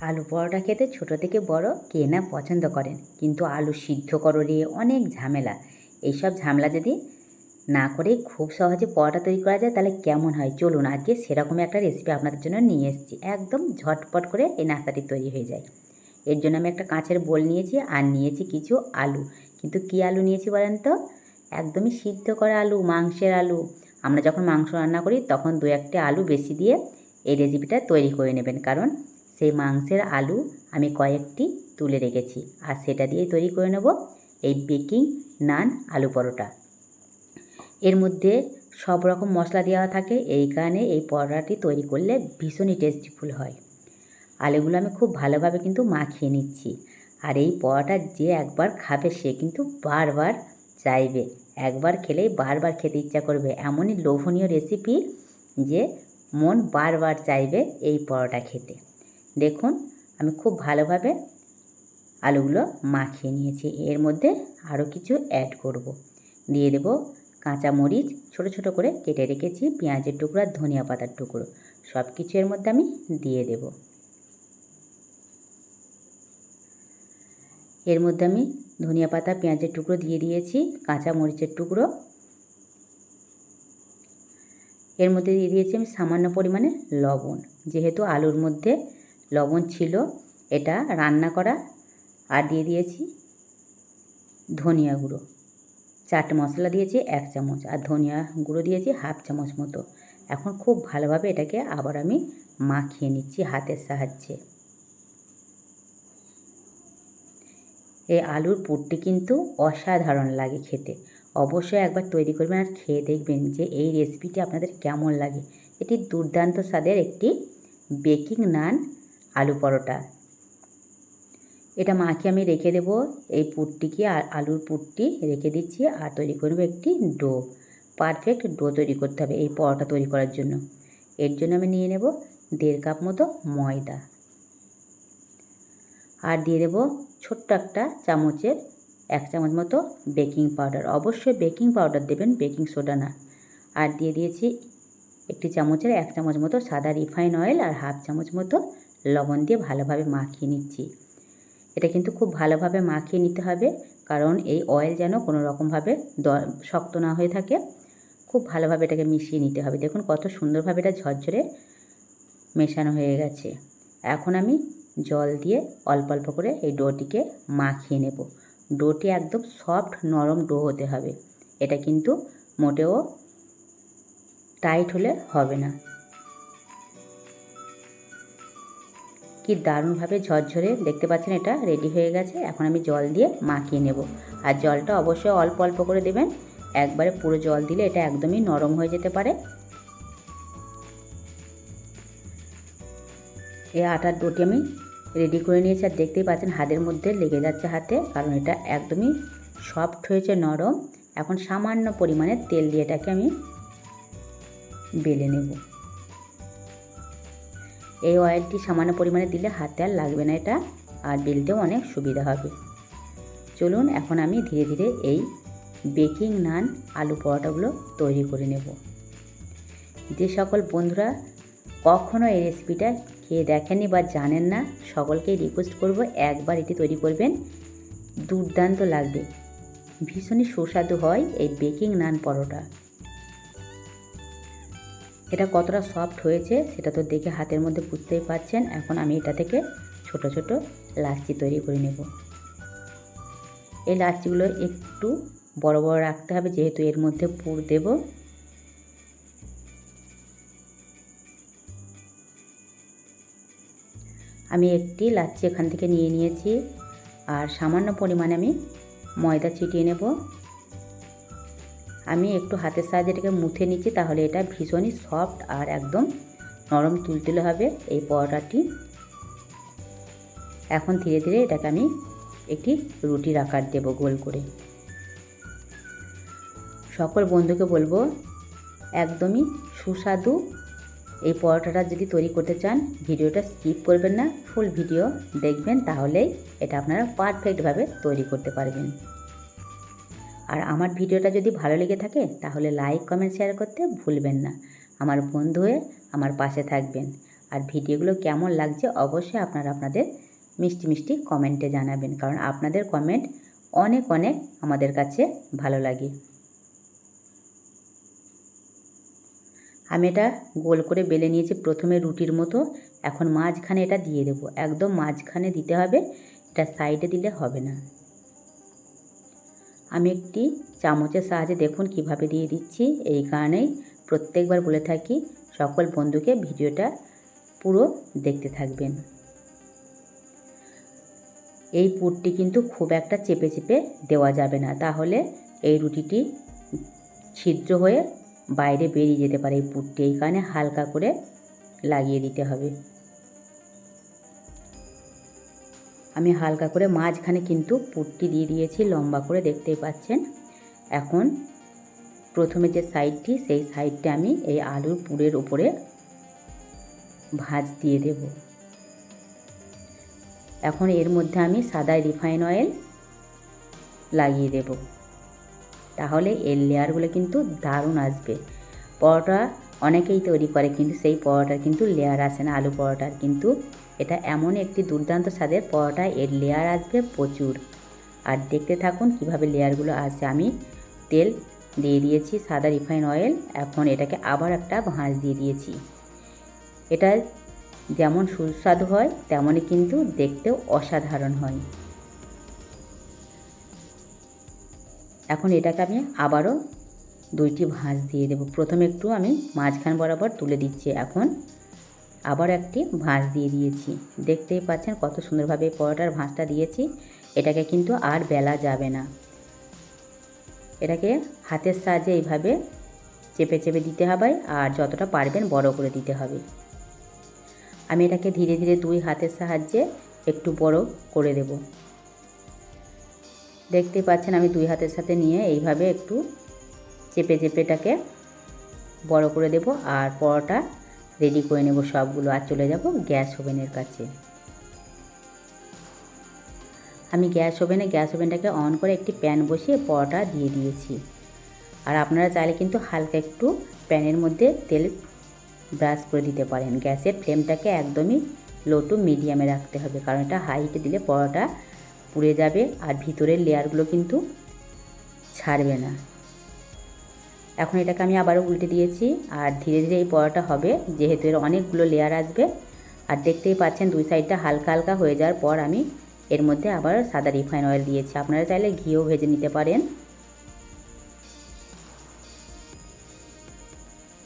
আলু পরোটা খেতে ছোট থেকে বড় কে না পছন্দ করেন। কিন্তু আলু সিদ্ধ করো রে, অনেক ঝামেলা। এইসব ঝামেলা যদি না করে খুব সহজে পরোটা তৈরি করা যায়, তাহলে কেমন হয়? চলুন, আজকে সেরকমই একটা রেসিপি আপনাদের জন্য নিয়ে এসেছি। একদম ঝটপট করে এই নাস্তাটি তৈরি হয়ে যায়। এর জন্য আমি একটা কাঁচের বোল নিয়েছি আর নিয়েছি কিছু আলু। কিন্তু কী আলু নিয়েছি বলেন তো? একদমই সিদ্ধ করা আলু, মাংসের আলু। আমরা যখন মাংস রান্না করি, তখন দু একটা আলু বেশি দিয়ে এই রেসিপিটা তৈরি করে নেবেন। কারণ সেই মাংসের আলু আমি কয়েকটি তুলে রেখেছি আর সেটা দিয়ে তৈরি করে নেব এই বেকিং নান আলু পরোটা। এর মধ্যে সব রকম মশলা দেওয়া থাকে, এই কারণে এই পরোটাটি তৈরি করলে ভীষণই টেস্টিফুল হয়। আলুগুলো আমি খুব ভালোভাবে কিন্তু মাখিয়ে নিচ্ছি আর এই পরোটা যে একবার খাবে সে কিন্তু বারবার চাইবে, একবার খেলেই বারবার খেতে ইচ্ছা করবে। এমনই লোভনীয় রেসিপি যে মন বারবার চাইবে এই পরোটা খেতে। দেখুন, আমি খুব ভালোভাবে আলুগুলো মাখিয়ে নিয়েছি। এর মধ্যে আরও কিছু অ্যাড করব। দিয়ে দেব কাঁচা মরিচ ছোটো ছোটো করে কেটে রেখেছি, পেঁয়াজের টুকরো আর ধনিয়া পাতার টুকরো। সব কিছু এর মধ্যে আমি দিয়ে দেব। এর মধ্যে আমি ধনিয়া পাতা, পেঁয়াজের টুকরো দিয়ে দিয়েছি কাঁচা মরিচের টুকরো। এর মধ্যে দিয়ে দিয়েছি আমি সামান্য পরিমাণে লবণ। যেহেতু আলুর মধ্যে লবণ ছিল, এটা রান্না করা, আর দিয়ে দিয়েছি ধনিয়া গুঁড়ো। চাট মশলা দিয়েছি, এক চামচ, আর ধনিয়া গুঁড়ো দিয়েছি হাফ চামচ মতো। এখন খুব ভালোভাবে এটাকে আবার আমি মাখিয়ে নিচ্ছি হাতের সাহায্যে। এই আলুর পুরটি কিন্তু অসাধারণ লাগে খেতে। অবশ্যই একবার তৈরি করবেন আর খেয়ে দেখবেন যে এই রেসিপিটি আপনাদের কেমন লাগে। এটি দুর্দান্ত স্বাদের একটি বেকিং নান আলু পরোটা। এটা মাকে আমি রেখে দেবো। এই পুরটিকে আর আলুর পুরটি রেখে দিচ্ছি আর তৈরি করব একটি ডো। পারফেক্ট ডো তৈরি করতে হবে এই পরোটা তৈরি করার জন্য। এর জন্য আমি নিয়ে নেব দেড় কাপ মতো ময়দা। আর দিয়ে দেবো ছোট্ট একটা চামচের এক চামচ মতো বেকিং পাউডার। অবশ্যই বেকিং পাউডার দেবেন, বেকিং সোডা না। আর দিয়ে দিয়েছি একটি চামচের এক চামচ মতো সাদা রিফাইন অয়েল আর হাফ চামচ মতো লবণ দিয়ে ভালোভাবে মাখিয়ে নিচ্ছি। এটা কিন্তু খুব ভালোভাবে মাখিয়ে নিতে হবে, কারণ এই অয়েল যেন কোনো রকমভাবে শক্ত না হয়ে থাকে। খুব ভালোভাবে এটাকে মিশিয়ে নিতে হবে। দেখুন কত সুন্দরভাবে এটা ঝরঝরে মেশানো হয়ে গেছে। এখন আমি জল দিয়ে অল্প অল্প করে এই ডোটিকে মাখিয়ে নেব। ডোটি একদম সফট নরম ডো হতে হবে। এটা কিন্তু মোটেও টাইট হলে হবে না। কি দারুণভাবে ঝরঝরে দেখতে পাচ্ছেন এটা? রেডি হয়ে গেছে। এখন আমি জল দিয়ে মাখিয়ে নেব। আর জলটা অবশ্যই অল্প অল্প করে দেবেন। একবারে পুরো জল দিলে এটা একদমই নরম হয়ে যেতে পারে। এই আটার ডোটি আমি রেডি করে নিয়েছি। আর দেখতেই পাচ্ছেন হাতের মধ্যে লেগে যাচ্ছে হাতে। কারণ এটা একদমই সফট হয়েছে, নরম। এখন সামান্য পরিমাণে তেল দিয়ে এটাকে আমি বেলে নেব। এই অয়েলটি সামান্য পরিমাণে দিলে হাতে আর লাগবে না এটা, আর বেলতেও অনেক সুবিধা হবে। চলুন এখন আমি ধীরে ধীরে এই বেকিং নান আলু পরোটাগুলো তৈরি করে নেব। যে সকল বন্ধুরা কখনও এই রেসিপিটা খেয়ে দেখেননি বা জানেন না, সকলকেই রিকোয়েস্ট করব একবার এটি তৈরি করবেন। দুর্দান্ত লাগবে। ভীষণই সুস্বাদু হয় এই বেকিং নান পরোটা। এটা কতটা সফট হয়েছে সেটা তো দেখে হাতের মধ্যে বুঝতেই পারছেন। এখন আমি এটা থেকে ছোট ছোট লাচ্ছি তৈরি করে নেব। এই লাচ্ছিগুলো একটু বড় বড় রাখতে হবে, যেহেতু এর মধ্যে পুর দেব। আমি একটি লাচ্ছি এখান থেকে নিয়ে নিয়েছি। আর সামান্য পরিমাণে আমি ময়দা ছিটিয়ে নেব। আমি একটু হাতের সাহায্যে এটাকে মুথে নিচ্ছি, তাহলে এটা ভীষণই সফট আর একদম নরম তুলতুলে হবে এই পরোটাটি। এখন ধীরে ধীরে এটাকে আমি একটি রুটির আকার দেব গোল করে। সকল বন্ধুকে বলব, একদমই সুস্বাদু এই পরোটাটা যদি তৈরি করতে চান, ভিডিওটা স্কিপ করবেন না ফুল ভিডিও দেখবেন, তাহলেই এটা আপনারা পারফেক্টভাবে তৈরি করতে পারবেন। আর আমার ভিডিওটা যদি ভালো লেগে থাকে, তাহলে লাইক কমেন্ট শেয়ার করতে ভুলবেন না। আমার বন্ধু হয়ে আমার পাশে থাকবেন। আর ভিডিওগুলো কেমন লাগছে অবশ্যই আপনারা আপনাদের মিষ্টি মিষ্টি কমেন্টে জানাবেন। কারণ আপনাদের কমেন্ট অনেক অনেক আমাদের কাছে ভালো লাগে। আমি এটা গোল করে বেলে নিয়েছি প্রথমে রুটির মতো। এখন মাঝখানে এটা দিয়ে দেবো। একদম মাঝখানে দিতে হবে। এটা সাইডে দিলে হবে না। আমি একটি চামচের সাহায্যে দেখুন কীভাবে দিয়ে দিচ্ছি। এই কারণেই প্রত্যেকবার বলে থাকি, সকল বন্ধুকে ভিডিওটা পুরো দেখতে থাকবেন। এই পুরটি কিন্তু খুব একটা চেপে চেপে দেওয়া যাবে না। তাহলে এই রুটিটি ছিদ্র হয়ে বাইরে বেরিয়ে যেতে পারে এই পুরটি। এই কারণে হালকা করে লাগিয়ে দিতে হবে। আমি হালকা করে মাঝখানে কিন্তু পুরটি দিয়ে দিয়েছি, লম্বা করে দেখতেই পাচ্ছেন। এখন প্রথমে যে সাইডটি, সেই সাইডটা আমি এই আলুর পুরের উপরে ভাজ দিয়ে দেব। এখন এর মধ্যে আমি সাদা রিফাইন অয়েল লাগিয়ে দেব। তাহলে এর লেয়ারগুলো কিন্তু দারুণ আসবে। পরোটা অনেকেই তৈরি করে, কিন্তু সেই পরোটার কিন্তু লেয়ার আসে না, আলু পরোটার কিন্তু। এটা এমন একটি দুর্দান্ত স্বাদের পরোটা, এর লেয়ার আসবে প্রচুর। আর দেখতে থাকুন কীভাবে লেয়ারগুলো আসে। আমি তেল দিয়ে দিয়েছি সাদা রিফাইন অয়েল, এখন এটাকে আবার একটা ভাঁজ দিয়ে দিয়েছি। এটা যেমন সুস্বাদু হয়, তেমনই কিন্তু দেখতেও অসাধারণ হয়। এখন এটাকে আমি আবারও দুইটি ভাঁজ দিয়ে দেবো। প্রথমে একটু আমি মাঝখান বরাবর তুলে দিচ্ছি এখন। আবার একটি ভাঁজ দিয়ে দিয়েছি। দেখতেই পাচ্ছেন কত সুন্দরভাবে পরোটার ভাঁজটা দিয়েছি। এটাকে কিন্তু আর বেলা যাবে না। এটাকে হাতের সাহায্যে এইভাবে চেপে চেপে দিতে হবে আর যতটা পারবেন বড় করে দিতে হবে। আমি এটাকে ধীরে ধীরে দুই হাতের সাহায্যে একটু বড় করে দেব। দেখতে পাচ্ছেন আমি দুই হাতের সাথে নিয়ে এইভাবে একটু চেপে চেপে এটাকে বড় করে দেব আর পরোটা রেডি করে নেব সবগুলো আর চলে যাব গ্যাস ওভেনের কাছে। আমি গ্যাস ওভেনে, গ্যাস ওভেনটাকে অন করে একটি প্যান বসিয়ে পরোটা দিয়ে দিয়েছি। আর আপনারা চাইলে কিন্তু হালকা একটু প্যানের মধ্যে তেল ব্রাশ করে দিতে পারেন। গ্যাসের ফ্লেমটাকে একদমই লো টু মিডিয়ামে রাখতে হবে, কারণ এটা হাইটে দিলে পরোটা পুড়ে যাবে আর ভিতরের লেয়ারগুলো কিন্তু ছাড়বে না। এখন এটাকে আমি আবারও উল্টে দিয়েছি আর ধীরে ধীরে এই পরোটা হবে, যেহেতু এর অনেকগুলো লেয়ার আসবে। আর দেখতেই পাচ্ছেন দুই সাইডটা হালকা হালকা হয়ে যাওয়ার পর আমি এর মধ্যে আবার সাদা রিফাইন অয়েল দিয়েছি। আপনারা চাইলে ঘিও ভেজে নিতে পারেন।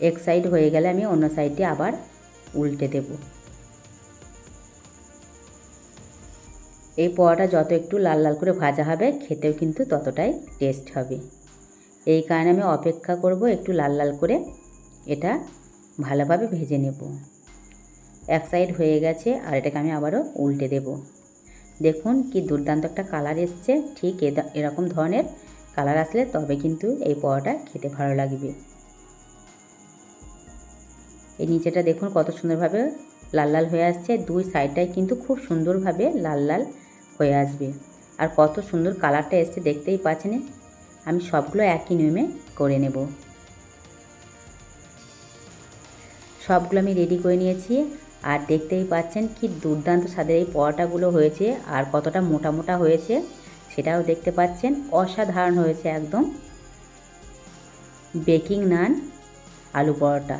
এক সাইড হয়ে গেলে আমি অন্য সাইডটি আবার উল্টে দেব। এই পোয়াটা যত একটু লাল লাল করে ভাজা হবে, খেতেও কিন্তু ততটাই টেস্ট হবে। এই কারণে আমি অপেক্ষা করব একটু লাল লাল করে। এটা ভালোভাবে ভেজে নেব। এক সাইড হয়ে গেছে আর এটাকে আমি আবারও উল্টে দেব। দেখুন কি দুর্দান্ত একটা কালার এসছে। ঠিক এরকম ধরনের কালার আসলে তবে কিন্তু এই পোয়াটা খেতে ভালো লাগবে। এই নিচেটা দেখুন কত সুন্দরভাবে লাল লাল হয়ে আসছে। দুই সাইডটাই কিন্তু খুব সুন্দরভাবে লাল লাল হয়ে আসবে। আর কত সুন্দর কালারটা এসছে দেখতেই পাচ্ছেন আমি সবগুলো একই নিয়মে করে নেব। সবগুলো আমি রেডি করে নিয়েছি। আর দেখতেই পাচ্ছেন কি দুর্দান্ত স্বাদের এই পরোটাগুলো হয়েছে আর কতটা মোটা মোটা হয়েছে সেটাও দেখতে পাচ্ছেন। অসাধারণ হয়েছে একদম। বেকিং নান, আলু পরোটা।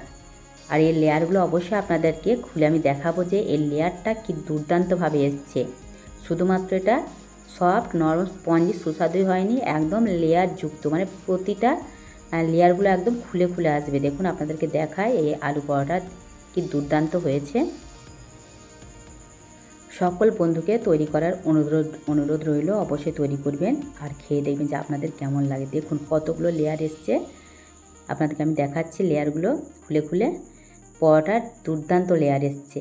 আর এই লেয়ারগুলো অবশ্যই আপনাদেরকে খুলে আমি দেখাবো যে এই লেয়ারটা কি দুর্দান্তভাবে এসছে। শুধুমাত্র এটা সফট নরম স্পঞ্জি সুস্বাদুই হয়নি, একদম লেয়ার যুক্ত। মানে প্রতিটা লেয়ারগুলো একদম খুলে খুলে আসবে। দেখুন, আপনাদেরকে দেখায় এই আলু পরোটা কি দুর্দান্ত হয়েছে। সকল বন্ধুকে তৈরি করার অনুরোধ অনুরোধ রইল, অবশ্যই তৈরি করবেন আর খেয়ে দেখবেন যে আপনাদের কেমন লাগে। দেখুন, কতগুলো লেয়ার এসছে। আপনাদেরকে আমি দেখাচ্ছি লেয়ারগুলো খুলে খুলে। পরোটার দুর্দান্ত লেয়ার এসছে।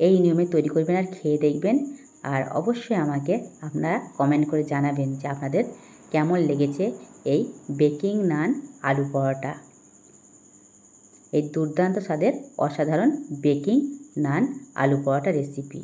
এই নিয়মে তৈরি করবেন আর খেয়ে দেখবেন। আর অবশ্যই আমাকে আপনারা কমেন্ট করে জানাবেন যে আপনাদের কেমন লেগেছে এই বেকিং নান আলু পরোটা। এই দুর্দান্ত স্বাদের অসাধারণ বেকিং নান আলু পরোটা রেসিপি